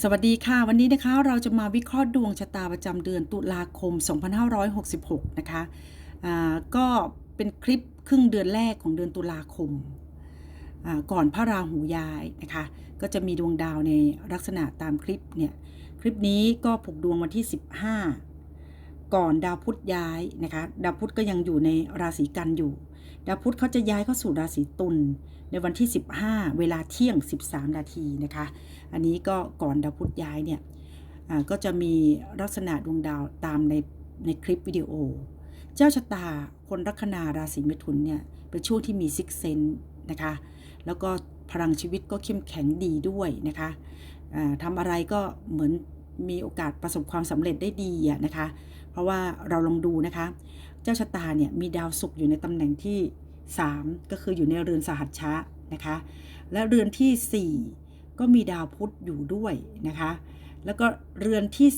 สวัสดีค่ะ วันนี้นะคะเราจะมาวิเคราะห์ดวงชะตาประจำเดือนตุลาคม 2566 นะคะอ่าก็เป็นคลิปครึ่งเดือนแรกของเดือนตุลาคมอ่าก่อนพระราหูย้ายนะคะ ก็จะมีดวงดาวในลักษณะตามคลิปเนี่ย คลิปนี้ก็ผูกดวงวันที่ 15 ก่อนดาวพุธย้ายนะคะ ดาวพุธก็ยังอยู่ในราศีกันอยู่ ดาวพุธเขาจะย้ายเข้าสู่ราศีตุล ในวันที่ 15 เวลาเที่ยง 13 นาทีนะคะ อันนี้ก็ก่อนดาวพุธย้ายเนี่ยอ่าก็จะมีลักษณะดวงดาวตามในในคลิปวิดีโอ เจ้าชะตาคนลัคนาราศีเมถุนเนี่ยเป็นช่วงที่มีซิกเซนนะคะ แล้วก็พลังชีวิตก็เข้มแข็งดีด้วยนะคะอ่าทำอะไรก็เหมือนมีโอกาสประสบความสำเร็จได้ดีอะนะคะ เพราะว่าเราลองดูนะคะ เจ้าชะตาเนี่ยมีดาวศุกร์อยู่ในตำแหน่งที่ 3 ก็คืออยู่ในเรือนสหัชชะนะคะ และเรือนที่ 4 ก็มีดาวพุธอยู่ด้วยนะคะ แล้วก็เรือนที่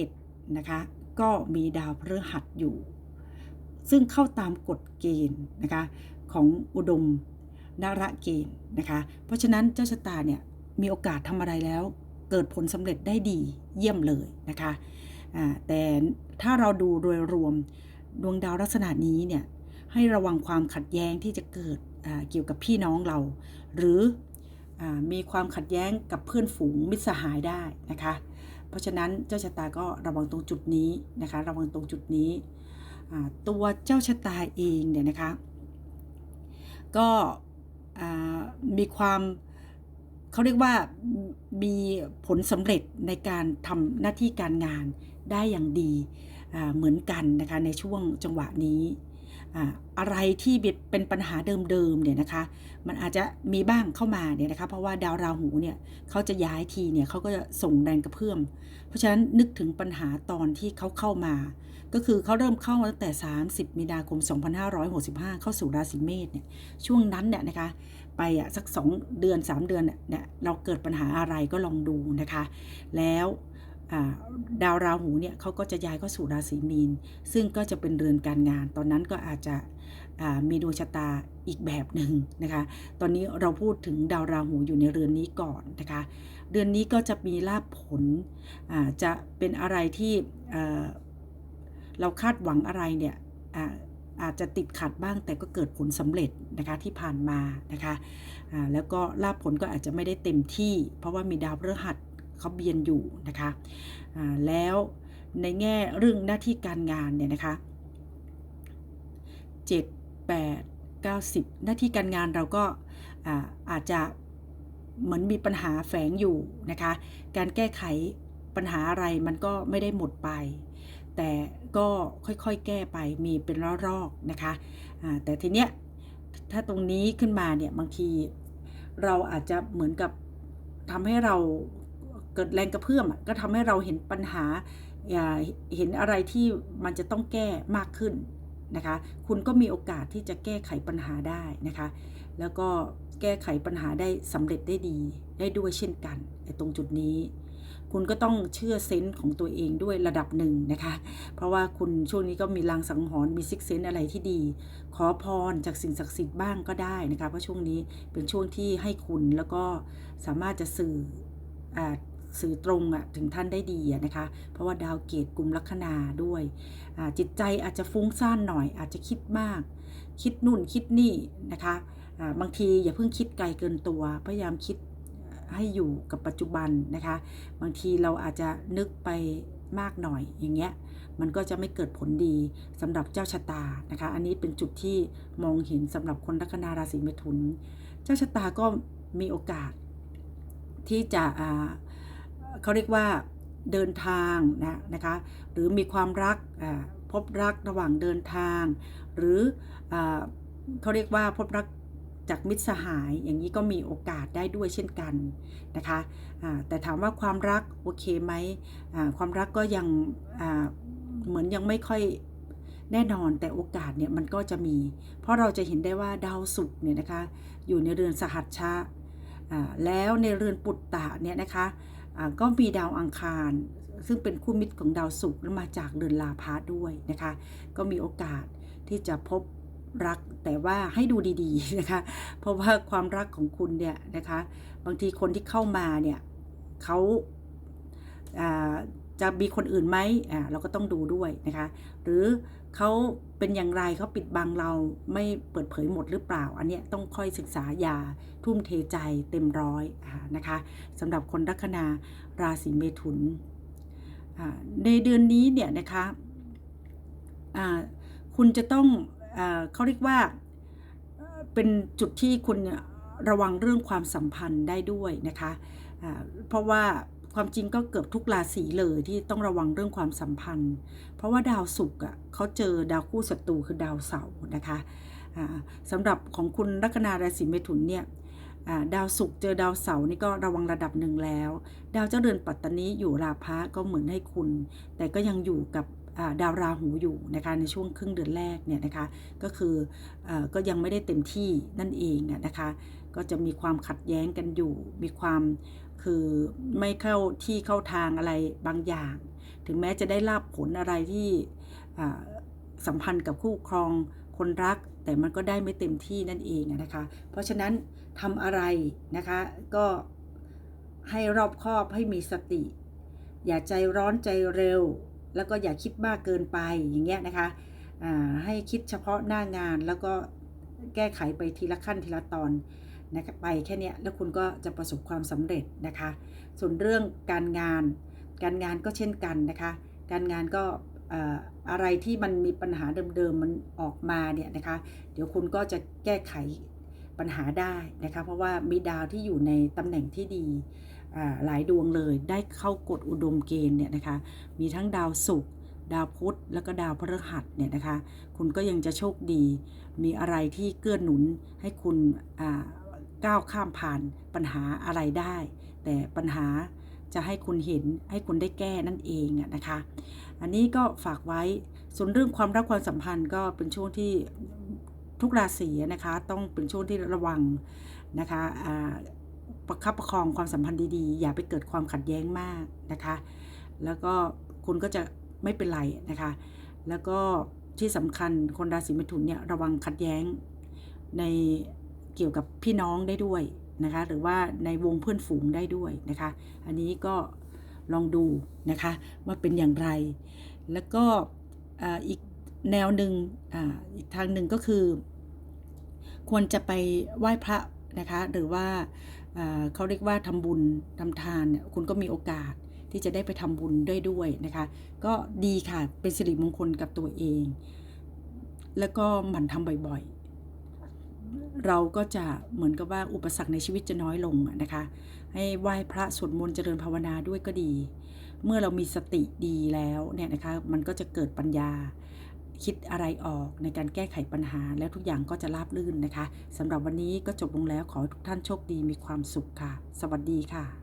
11 นะคะ ก็มีดาวพฤหัสอยู่ ซึ่งเข้าตามกฎเกณฑ์นะคะของอุดมนระเกณฑ์นะคะ เพราะฉะนั้นเจ้าชะตาเนี่ยมีโอกาสทำอะไรแล้ว เกิดผลสำเร็จได้ดีเยี่ยมเลยนะคะ แต่ถ้าเราดูโดยรวมดวงดาวลักษณะนี้เนี่ย ให้ระวังความขัดแย้งที่จะเกิดเกี่ยวกับพี่น้องเรา หรืออมีความขัดแย้งกับเพื่อนฝูงมิตรสหายได้นะคะ เพราะฉะนั้นเจ้าชะตาก็ระวังตรงจุดนี้นะคะ ระวังตรงจุดนี้ ตัวเจ้าชะตาเองเนี่ยนะคะ ก็มีความเขาเรียกว่ามีผลสำเร็จในการทำหน้าที่การงานได้อย่างดีเหมือนกันนะคะในช่วงจังหวะนี้ อะไรที่เป็นปัญหาเดิมๆเนี่ยนะคะมันอาจจะมีบ้างเข้ามาเนี่ยนะคะเพราะว่าดาวราหูเนี่ยเขาจะย้ายทีเนี่ยเขาก็จะส่งแรงกระเพื่อม เพราะฉะนั้นนึกถึงปัญหาตอนที่เขาเข้ามา ก็คือเขาเริ่มเข้ามาตั้งแต่ 30 มีนาคม 2565 เข้าสู่ราศีเมษเนี่ยช่วงนั้นเนี่ยนะคะไปอะสัก 2 เดือน 3 เดือนเนี่ยเราเกิดปัญหาอะไรก็ลองดูนะคะ แล้ว ดาวราหูเนี่ยเขาก็จะย้ายเข้าสู่ราศีมีน ซึ่งก็จะเป็นเรือนการงาน ตอนนั้นก็อาจจะมีดวงชะตาอีกแบบหนึ่งนะคะ ตอนนี้เราพูดถึงดาวราหูอยู่ในเรือนนี้ก่อนนะคะ เดือนนี้ก็จะมีลาภผลจะเป็นอะไรที่เราคาดหวังอะไรเนี่ยอาจจะติดขัดบ้างแต่ก็เกิดผลสำเร็จนะคะที่ผ่านมานะคะแล้วก็ลาภผลก็อาจจะไม่ได้เต็มที่ เพราะว่ามีดาวพฤหัส เขาเบียนอยู่นะคะแล้วในแง่เรื่องหน้าที่การงานเนี่ยนะคะ7 8 9 10หน้าที่การงานเราก็อาอาจจะเหมือนมีปัญหาแฝงอยู่นะคะ การแก้ไขปัญหาอะไรมันก็ไม่ได้หมดไป แต่ก็ค่อยๆแก้ไปมีเป็นรอกๆนะคะแต่ทีเนี้ยถ้าตรงนี้ขึ้นมาเนี่ยบางทีเราอาจจะเหมือนกับทำให้เรา เกิดแรงกระเพื่อมก็ทำให้เราเห็นปัญหาเห็นอะไรที่มันจะต้องแก้มากขึ้นนะคะ คุณก็มีโอกาสที่จะแก้ไขปัญหาได้นะคะ แล้วก็แก้ไขปัญหาได้สำเร็จได้ดีได้ด้วยเช่นกันตรงจุดนี้ คุณก็ต้องเชื่อเซนส์ของตัวเองด้วยระดับหนึ่งนะคะ เพราะว่าคุณช่วงนี้ก็มีลางสังหรณ์มีซิกเซนอะไรที่ดี ขอพรจากสิ่งศักดิ์สิทธิ์บ้างก็ได้นะคะ เพราะช่วงนี้เป็นช่วงที่ให้คุณแล้วก็สามารถจะสื่ออ สื่อตรงอะถึงท่านได้ดีะนะคะ เพราะว่าดาวเกตกลุ่มลัคนาด้วย จิตใจอาจจะฟุ้งซ่านหน่อย อาจจะคิดมาก คิดนู่นคิดนี่นะคะบางทีอย่าเพิ่งคิดไกลเกินตัว พยายามคิดให้อยู่กับปัจจุบันนะคะ บางทีเราอาจจะนึกไปมากหน่อยอย่างเงี้ยมันก็จะไม่เกิดผลดีสำหรับเจ้าชะตานะคะ อันนี้เป็นจุดที่มองเห็นสำหรับคนลัคนาราศีเมถุน เจ้าชะตาก็มีโอกาสที่จะ เขาเรียกว่าเดินทางนะนะคะหรือมีความรักพบรักระหว่างเดินทาง หรืออเขาเรียกว่าพบรักจากมิตรสหายอย่างนี้ก็มีโอกาสได้ด้วยเช่นกันนะคะแต่ถามว่าความรักโอเคไหมความรักก็ยังเหมือนยังไม่ค่อยแน่นอนแต่โอกาสเนี่ยมันก็จะมี เพราะเราจะเห็นได้ว่าดาวศุกร์เนี่ยนะคะอยู่ในเรือนสหัชชะอ่าแล้วในเรือนปุตตะเนี่ยนะคะ ก็มีดาวอังคาร ซึ่งเป็นคู่มิตรของดาวศุกร์และมาจากเดือนลาพาด้วยนะคะ ก็มีโอกาสที่จะพบรักแต่ว่าให้ดูดีๆนะคะ เพราะว่าความรักของคุณเนี่ยนะคะ บางทีคนที่เข้ามาเนี่ยเขาาจะมีคนอื่นไหมอ่าเราก็ต้องดูด้วยนะคะ หรือ เขาเป็นอย่างไรเขาปิดบังเราไม่เปิดเผยหมดหรือเปล่า อันเนี้ยต้องค่อยศึกษาอย่าทุ่มเทใจเต็มร้อยนะคะสำหรับคนลัคนาราศีเมถุน ในเดือนนี้เนี่ยนะคะคุณจะต้องอเขาเรียกว่าเป็นจุดที่คุณระวังเรื่องความสัมพันธ์ได้ด้วยนะคะอ่าเพราะว่า ความจริงก็เกือบทุกราศีเลยที่ต้องระวังเรื่องความสัมพันธ์ เพราะว่าดาวศุกร์อะเขาเจอดาวคู่ศัตรูคือดาวเสาร์นะคะอ่าสำหรับของคุณลัคนาราศีเมถุนเนี่ยอ่าดาวศุกร์เจอดาวเสาร์นี่ก็ระวังระดับหนึ่งแล้ว ดาวเจ้าเรือนปัตตานีอยู่ราพะก็เหมือนให้คุณ แต่ก็ยังอยู่กับอ่าดาวราหูอยู่นะคะในช่วงครึ่งเดือนแรกเนี่ยนะคะก็คืออาก็ยังไม่ได้เต็มที่นั่นเองอะนะคะ ก็จะมีความขัดแย้งกันอยู่ มีความคือไม่เข้าที่เข้าทางอะไรบางอย่าง ถึงแม้จะได้รับผลอะไรที่สัมพันธ์กับคู่ครองคนรัก แต่มันก็ได้ไม่เต็มที่นั่นเองนะคะ เพราะฉะนั้นทำอะไรนะคะก็ให้รอบคอบให้มีสติ อย่าใจร้อนใจเร็ว แล้วก็อย่าคิดมากเกินไปอย่างเงี้ยนะคะให้คิดเฉพาะหน้างานแล้วก็แก้ไขไปทีละขั้นทีละตอน นะคะไปแค่เนี้ยแล้วคุณก็จะประสบความสำเร็จนะคะ ส่วนเรื่องการงาน การงานก็เช่นกันนะคะ การงานก็อะไรที่มันมีปัญหาเดิมๆมันออกมาเนี่ยนะคะ เดี๋ยวคุณก็จะแก้ไขปัญหาได้นะคะ เพราะว่ามีดาวที่อยู่ในตำแหน่งที่ดีหลายดวงเลยได้เข้ากฎอุดมเกณฑ์เนี่ยนะคะ มีทั้งดาวศุกร์ดาวพุธแล้วก็ดาวพฤหัสเนี่ยนะคะ คุณก็ยังจะโชคดี มีอะไรที่เกื้อหนุนให้คุณอ่า ก้าวข้ามผ่านปัญหาอะไรได้ แต่ปัญหาจะให้คุณเห็นให้คุณได้แก้นั่นเองอะนะคะ อันนี้ก็ฝากไว้ส่วนเรื่องความรักความสัมพันธ์ก็เป็นช่วงที่ทุกราศีนะคะ ต้องเป็นช่วงที่ระวังนะคะอ่าประคับประคองความสัมพันธ์ดีๆ อย่าไปเกิดความขัดแย้งมากนะคะ แล้วก็คุณก็จะไม่เป็นไรนะคะ แล้วก็ที่สำคัญคนราศีเมถุนเนี่ยระวังขัดแย้งใน เกี่ยวกับพี่น้องได้ด้วยนะคะ หรือว่าในวงเพื่อนฝูงได้ด้วยนะคะ อันนี้ก็ลองดูนะคะว่าเป็นอย่างไร แล้วก็อีกแนวหนึ่งออีกทางหนึ่งก็คือ ควรจะไปไหว้พระนะคะ หรือว่าเขาเรียกว่าทำบุญทำทานเนี่ยคุณก็มีโอกาสที่จะได้ไปทำบุญด้วยด้วยนะคะ ก็ดีค่ะเป็นสิริมงคลกับตัวเอง แล้วก็หมั่นทำบ่อยๆ เราก็จะเหมือนกับว่าอุปสรรคในชีวิตจะน้อยลงนะคะ ให้ไหว้พระสวดมนต์เจริญภาวนาด้วยก็ดี เมื่อเรามีสติดีแล้วเนี่ยนะคะ มันก็จะเกิดปัญญาคิดอะไรออกในการแก้ไขปัญหา แล้วทุกอย่างก็จะราบรื่นนะคะสำหรับวันนี้ก็จบลงแล้วขอทุกท่านโชคดีมีความสุขค่ะ สวัสดีค่ะ